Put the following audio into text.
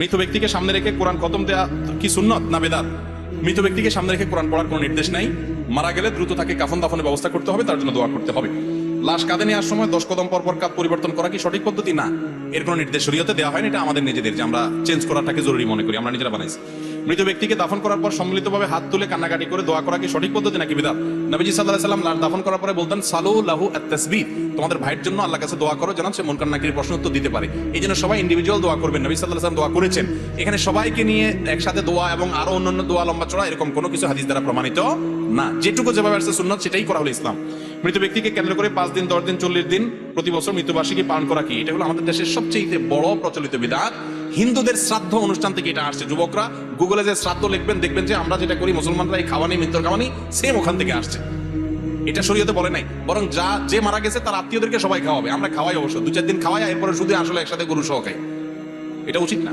মৃত ব্যক্তিকে সামনে রেখে কোরআন খতম দেয়া কি সুন্নত না বেদাত? মৃত ব্যক্তিকে সামনে রেখে কোরআন পড়ার কোনো নির্দেশ নাই। মারা গেলে দ্রুত তাকে কাফন দাফনের ব্যবস্থা করতে হবে, তার জন্য দোয়া করতে হবে। লাশ কাঁধে নেওয়ার সময় দশ কদম পর পর কাঁধ পরিবর্তন করা কি সঠিক পদ্ধতি? না। এর কোনো নির্দেশ শরীয়তে দেওয়া হয়নি, এটা আমাদের নিজেদের যে আমরা চেঞ্জ করাটাকে জরুরি মনে করি, আমরা নিজেরা বানাইছি। মৃত ব্যক্তিকে দাফন করার পর সম্মিলিতভাবে হাত তুলে কান্নাকাটি করে দোয়া করা কি সঠিক পদ্ধতি নাকি বিদাত নবীজি সাল্লাহ সাল্লাম লাশ দাফন করার পরে বলতেন, সালু লাহু আত্তাসবিহ। তোমাদের ভাইয়ের জন্য আল্লাহ কাছে দোয়া করো, যেন সে মনকার নাকির প্রশ্ন উত্তর দিতে পারে। এই জন্য সবাই ইন্ডিভিজুয়াল দোয়া করবেন। নবী সাল্লাহ সাল্লাম দোয়া করেছেন। এখানে সবাইকে নিয়ে একসাথে দোয়া এবং আরও অন্যান্য দোয়া লম্বা চড়া, এরকম কোনো কিছু হাদিস দ্বারা প্রমাণিত না। যেটুকু যেভাবে আসছে সুন্নত, সেটাই করা হলো ইসলাম। মৃত ব্যক্তিকে কেন্দ্র করে পাঁচ দিন, দশ দিন, চল্লিশ দিন প্রতি বছর মৃত্যুবার্ষিকী পালন করা কি? এটা হলো আমাদের দেশের সবচেয়ে বড় প্রচলিত বিধাত হিন্দুদের শ্রাদ্ধ অনুষ্ঠান থেকে এটা আসছে। যুবকরা গুগলে যে শ্রাদ্ধ লিখবেন, দেখবেন যে আমরা যেটা করি, মুসলমানরা এই খাওয়ানি মৃত্যুর খাওয়ানি সেম ওখান থেকে আসছে। এটা শরীয়তে বলে নাই। বরং যা, যে মারা গেছে তার আত্মীয়দেরকে সবাই খাওয়াবে। আমরা খাওয়াই অবশ্য। দু চার দিন খাওয়াই এরপরে শুধু আসলে একসাথে গরু সহ এটা উচিত না।